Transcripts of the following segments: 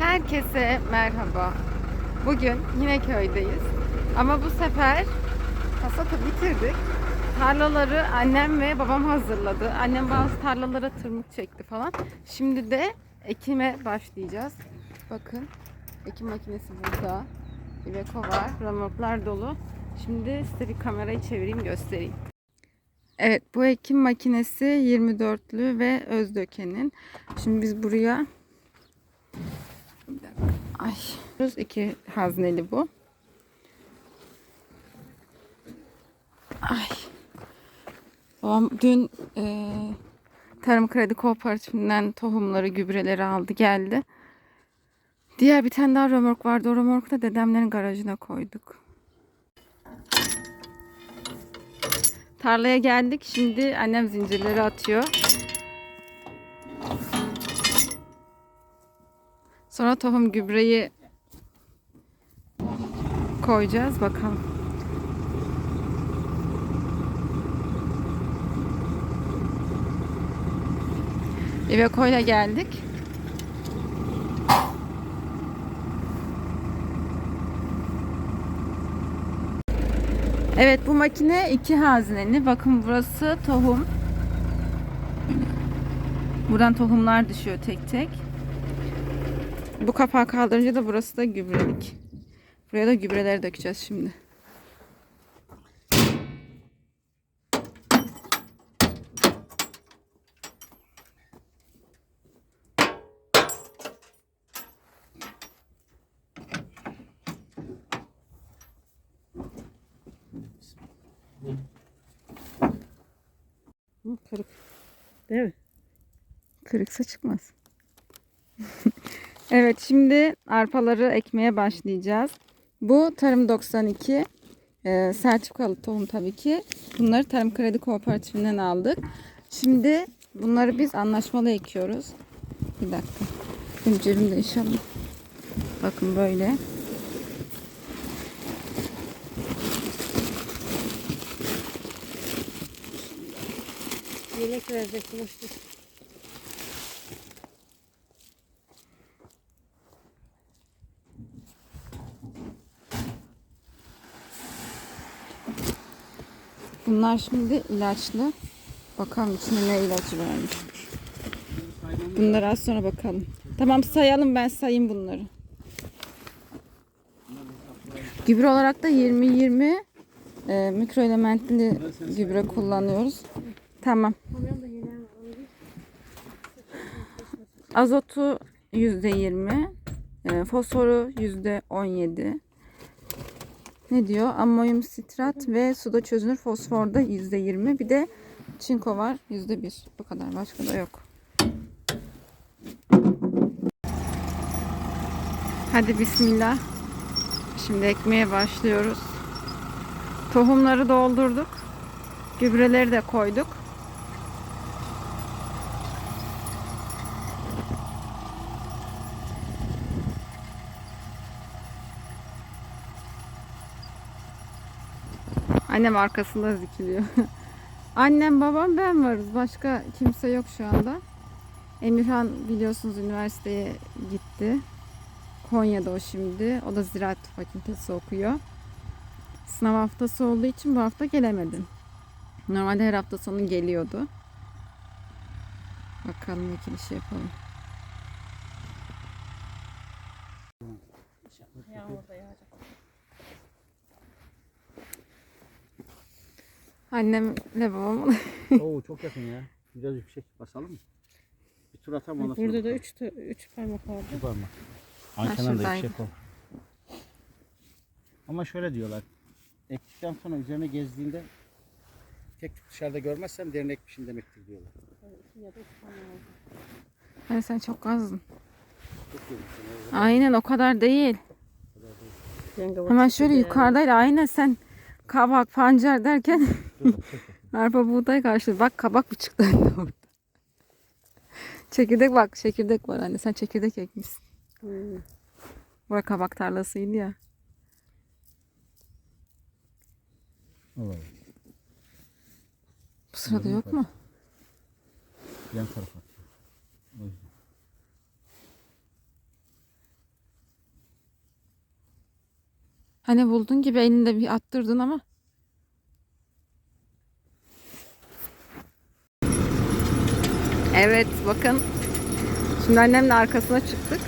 Herkese merhaba. Bugün yine köydeyiz. Ama bu sefer hasatı bitirdik. Tarlaları annem ve babam hazırladı. Annem bazı tarlalara tırmık çekti falan. Şimdi de ekime başlayacağız. Bakın ekim makinesi burada. Iveco var. Ramoklar dolu. Şimdi size bir kamerayı çevireyim göstereyim. Evet bu ekim makinesi 24'lü ve Özdöken'in. Şimdi biz buraya bir dakika. Ay. iki hazneli bu. Ay. Babam dün e, Tarım Kredi Kooperatifinden tohumları, gübreleri aldı geldi. Diğer bir tane daha römork vardı. O römorku da dedemlerin garajına koyduk. Tarlaya geldik. Şimdi annem zincirleri atıyor. Sonra tohum gübreyi koyacağız. Bakalım. Iveco'yla geldik. Evet bu makine iki hazneli. Bakın burası tohum. Buradan tohumlar düşüyor tek tek. Bu kapağı kaldırınca da burası da gübrelik. Buraya da gübreleri dökeceğiz şimdi. Kırık. Değil mi? Kırıksa çıkmaz. Evet şimdi arpaları ekmeye başlayacağız. Bu Tarım 92 e, sertifikalı tohum tabii ki. Bunları Tarım Kredi Kooperatifinden aldık. Şimdi bunları biz anlaşmalı ekiyoruz. Bir dakika. Benim cebimde inşallah. Bakın böyle. Yelek verecek bulaştık. Bunlar şimdi ilaçlı. Bakalım içine ne ilacı varmış. Bunları az sonra bakalım. Tamam sayalım ben sayayım bunları. Gübre olarak da 20-20 e, mikro elementli gübre kullanıyoruz. Tamam. Azotu %20, e, fosforu %17. Ne diyor? Amonyum sitrat ve suda çözünür fosforda %20. Bir de çinko var %1. Bu kadar. Başka da yok. Hadi bismillah. Şimdi ekmeye başlıyoruz. Tohumları doldurduk. Gübreleri de koyduk. Annem arkasında dikiliyor. Annem, babam, ben varız. Başka kimse yok şu anda. Emirhan biliyorsunuz üniversiteye gitti. Konya'da o şimdi. O da ziraat fakültesi okuyor. Sınav haftası olduğu için bu hafta gelemedim. Normalde her hafta sonu geliyordu. Bakalım ekilişi yapalım. Annemle babam Oo çok yakın ya. Biraz yüksek basalım mı? Bir tur atalım ondan sonra. Burada da bakalım. 3 üç parmak vardı. Bir parmak. Ha, Antenna da şuradan. yüksek o. Ama şöyle diyorlar. Ektikten sonra üzerine gezdiğinde tek dışarıda görmezsem derin ekmişim demektir diyorlar. Ya da 3 parmak oldu. Hani sen çok azdın. Çok görmüşsün. Aynen o kadar değil. Yenge Hemen şöyle yani. yukarıdaydı. Aynen sen kabak, pancar derken Arpa buğday karşılığı. Bak kabak mı çıktı orada? çekirdek bak. Çekirdek var anne. Sen çekirdek ekmişsin. Hmm. Bura kabak tarlasıydı ya. Alalım. Bu sırada yok mu? Yan tarafa. Hani buldun gibi elinde bir attırdın ama Evet bakın. Şimdi annemle arkasına çıktık.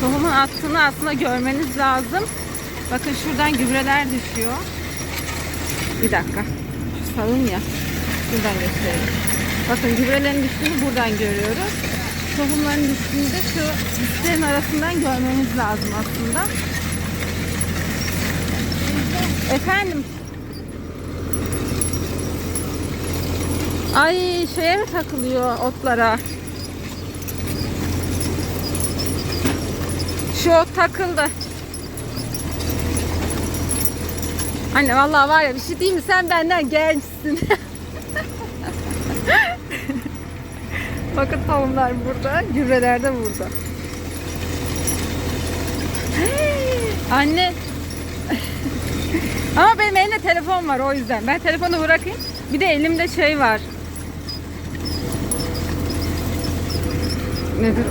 Tohumun attığını aslında görmeniz lazım. Bakın şuradan gübreler düşüyor. Bir dakika. Şu sağım ya. Şuradan göstereyim. Bakın gübrelerin düştüğünü buradan görüyoruz. Tohumların düştüğünü de şu disklerin arasından görmeniz lazım aslında. Efendim. Ay şeye mi takılıyor otlara? Şu ot takıldı. Anne vallahi var ya bir şey diyeyim mi? Sen benden gençsin. Bakın tohumlar burada, gübreler de burada. Anne. Ama benim elimde telefon var o yüzden. Ben telefonu bırakayım. Bir de elimde şey var. Nedir?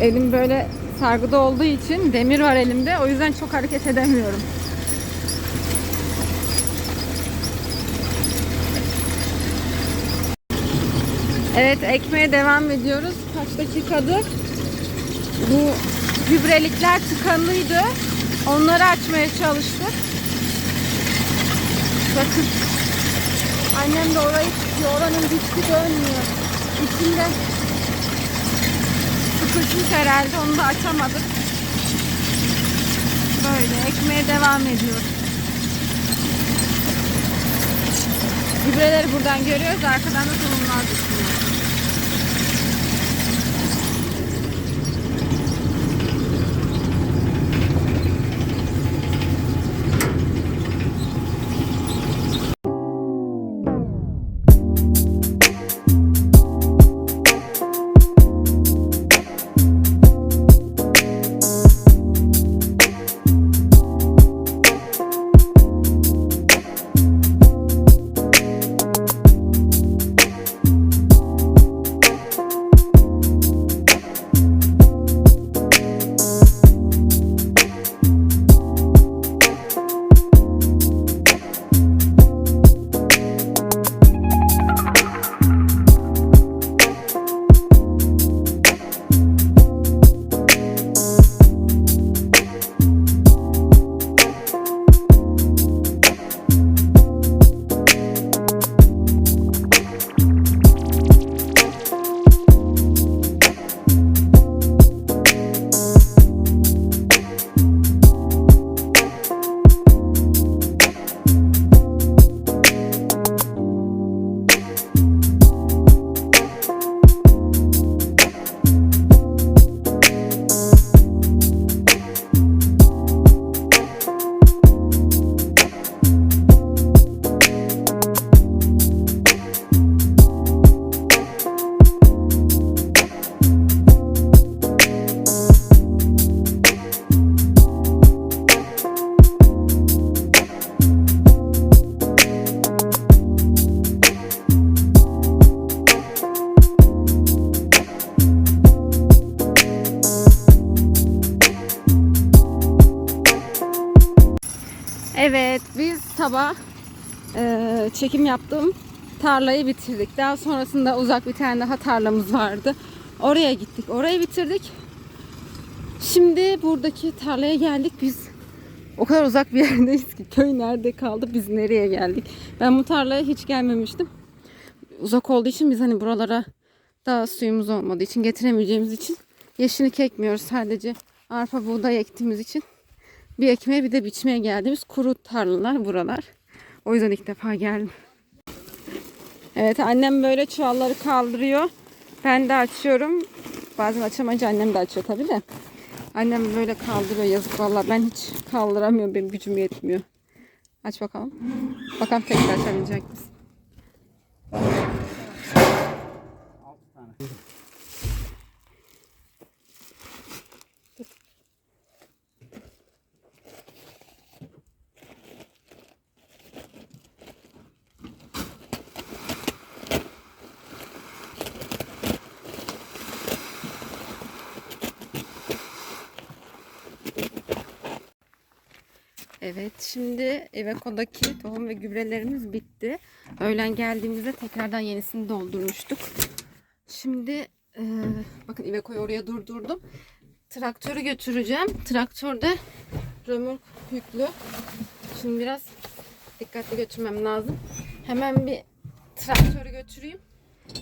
Elim böyle sargıda olduğu için demir var elimde. O yüzden çok hareket edemiyorum. Evet ekmeğe devam ediyoruz. Kaç dakikadır? Bu gübrelikler tıkanlıydı. Onları açmaya çalıştık. Bakın. Annem de orayı tutuyor. Oranın diski dönmüyor. İçinde sıkışmış herhalde. Onu da açamadık. Böyle ekmeğe devam ediyoruz. Gübreleri buradan görüyoruz. Arkadan da tohumlar düşüyor. Sabah eee, çekim yaptığım tarlayı bitirdik. Daha sonrasında uzak bir tane daha tarlamız vardı. Oraya gittik. Orayı bitirdik. Şimdi buradaki tarlaya geldik. Biz o kadar uzak bir yerdeyiz ki köy nerede kaldı biz nereye geldik. Ben bu tarlaya hiç gelmemiştim. Uzak olduğu için biz hani buralara daha suyumuz olmadığı için getiremeyeceğimiz için yeşillik ekmiyoruz. Sadece arpa buğday ektiğimiz için bir ekmeğe bir de biçmeye geldiğimiz kuru tarlalar buralar. O yüzden ilk defa geldim. Evet annem böyle çuvalları kaldırıyor. Ben de açıyorum. Bazen açamayınca annem de açıyor tabii de. Annem böyle kaldırıyor yazık vallahi ben hiç kaldıramıyorum benim gücüm yetmiyor. Aç bakalım. Bakalım tekrar açabilecek misin? Evet, şimdi Iveco'daki tohum ve gübrelerimiz bitti. Öğlen geldiğimizde tekrardan yenisini doldurmuştuk. Şimdi e, bakın Iveco'yu oraya durdurdum. Traktörü götüreceğim. Traktörde römork yüklü. Şimdi biraz dikkatli götürmem lazım. Hemen bir traktörü götüreyim.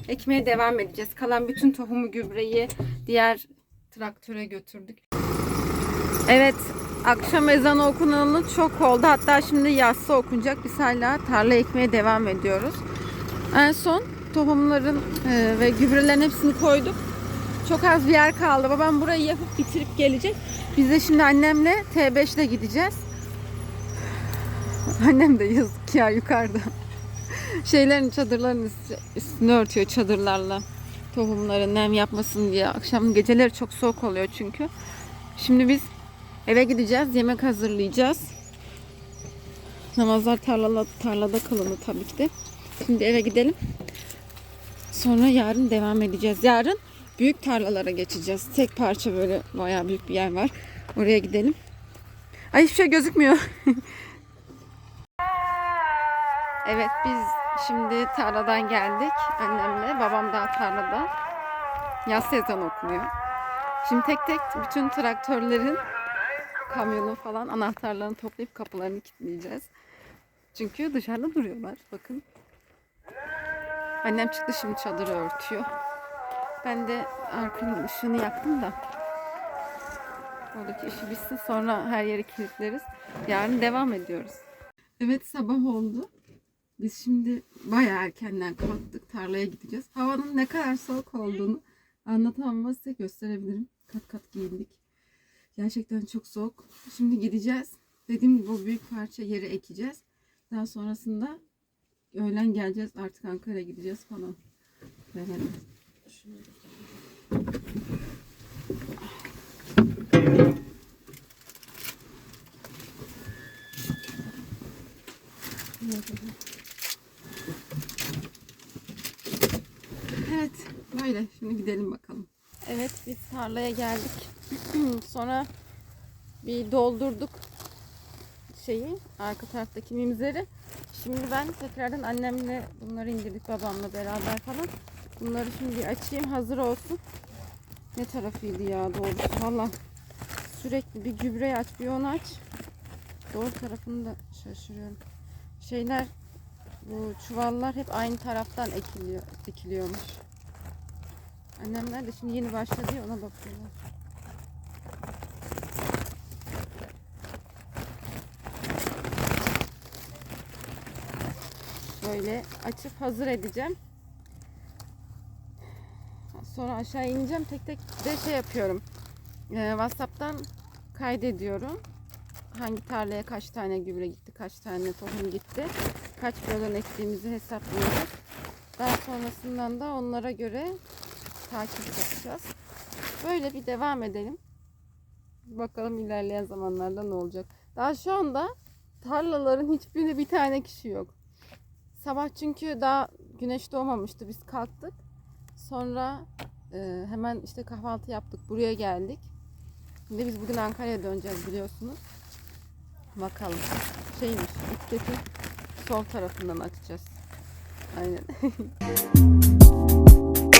Ekmeye devam edeceğiz. Kalan bütün tohumu, gübreyi diğer traktöre götürdük. Evet, akşam ezanı okunalı çok oldu. Hatta şimdi yatsı okunacak. Biz hala tarla ekmeye devam ediyoruz. En son tohumların e, ve gübrelerin hepsini koyduk. Çok az bir yer kaldı. Babam burayı yapıp bitirip gelecek. Biz de şimdi annemle T5 ile gideceğiz. Annem de yazık ya yukarıda. Şeylerin çadırların üstü- üstünü örtüyor çadırlarla. Tohumları nem yapmasın diye. Akşam geceleri çok soğuk oluyor çünkü. Şimdi biz eve gideceğiz. Yemek hazırlayacağız. Namazlar tarlada, tarlada kılındı tabii ki de. Şimdi eve gidelim. Sonra yarın devam edeceğiz. Yarın büyük tarlalara geçeceğiz. Tek parça böyle bayağı büyük bir yer var. Oraya gidelim. Ay hiçbir şey gözükmüyor. evet biz şimdi tarladan geldik. Annemle babam daha tarlada. Yaz sezon okunuyor. Şimdi tek tek bütün traktörlerin kamyonu falan anahtarlarını toplayıp kapılarını kilitleyeceğiz. Çünkü dışarıda duruyorlar. Bakın. Annem çıktı şimdi çadırı örtüyor. Ben de arkanın ışığını yaktım da. Oradaki işi bitsin sonra her yeri kilitleriz. Yarın devam ediyoruz. Evet sabah oldu. Biz şimdi bayağı erkenden kalktık. Tarlaya gideceğiz. Havanın ne kadar soğuk olduğunu anlatamam ama size gösterebilirim. Kat kat giyindik. Gerçekten çok soğuk. Şimdi gideceğiz. Dediğim gibi o büyük parça yeri ekeceğiz. Daha sonrasında öğlen geleceğiz. Artık Ankara'ya gideceğiz falan. Böyle. Evet, böyle. Şimdi gidelim bakalım. Evet, biz tarlaya geldik. Sonra bir doldurduk şeyi, arka taraftaki mimzeri. Şimdi ben tekrardan annemle bunları indirdik babamla beraber falan. Bunları şimdi açayım hazır olsun. Ne tarafıydı ya doğrusu valla. Sürekli bir gübre aç bir onu aç. Doğru tarafını da şaşırıyorum. Şeyler bu çuvallar hep aynı taraftan ekiliyor, dikiliyormuş. Annemler de şimdi yeni başladı ya ona bakıyorlar. Böyle açıp hazır edeceğim. Sonra aşağı ineceğim. Tek tek de şey yapıyorum. Ee, WhatsApp'tan kaydediyorum. Hangi tarlaya kaç tane gübre gitti, kaç tane tohum gitti, kaç kilodan ektiğimizi hesaplıyoruz. Daha sonrasından da onlara göre takip yapacağız. Böyle bir devam edelim. Bakalım ilerleyen zamanlarda ne olacak. Daha şu anda tarlaların hiçbirinde bir tane kişi yok. Sabah çünkü daha güneş doğmamıştı. Biz kalktık. Sonra e, hemen işte kahvaltı yaptık. Buraya geldik. Şimdi biz bugün Ankara'ya döneceğiz biliyorsunuz. Bakalım. Şeymiş, bisikletin sol tarafından açacağız. Aynen.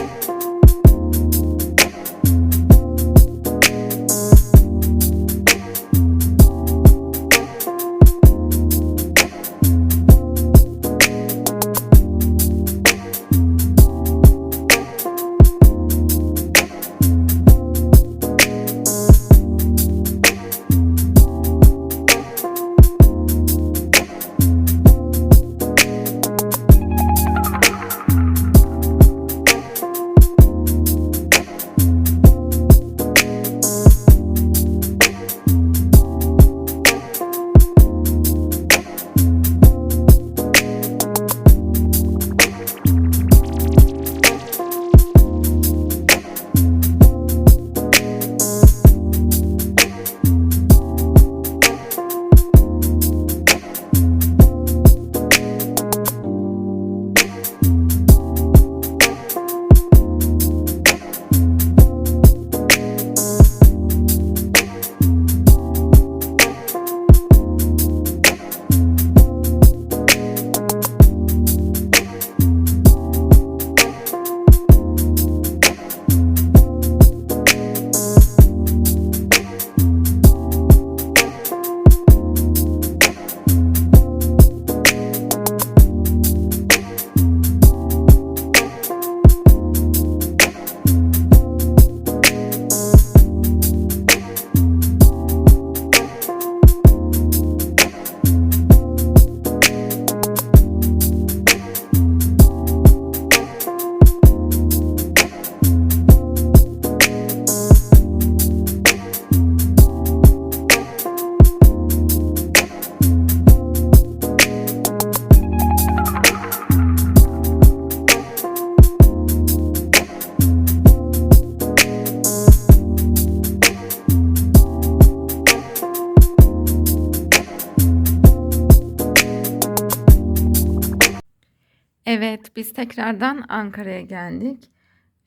tekrardan Ankara'ya geldik.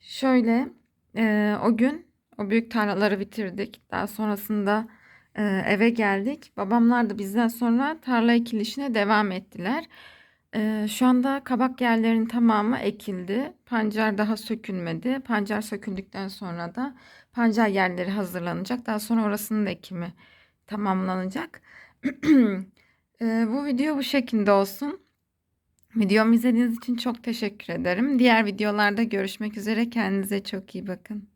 Şöyle, e, o gün o büyük tarlaları bitirdik. Daha sonrasında e, eve geldik. Babamlar da bizden sonra tarla ekili işine devam ettiler. E, şu anda kabak yerlerinin tamamı ekildi. Pancar daha sökülmedi. Pancar söküldükten sonra da pancar yerleri hazırlanacak. Daha sonra orasının da ekimi tamamlanacak. E, bu video bu şekilde olsun. Videomu izlediğiniz için çok teşekkür ederim. Diğer videolarda görüşmek üzere. Kendinize çok iyi bakın.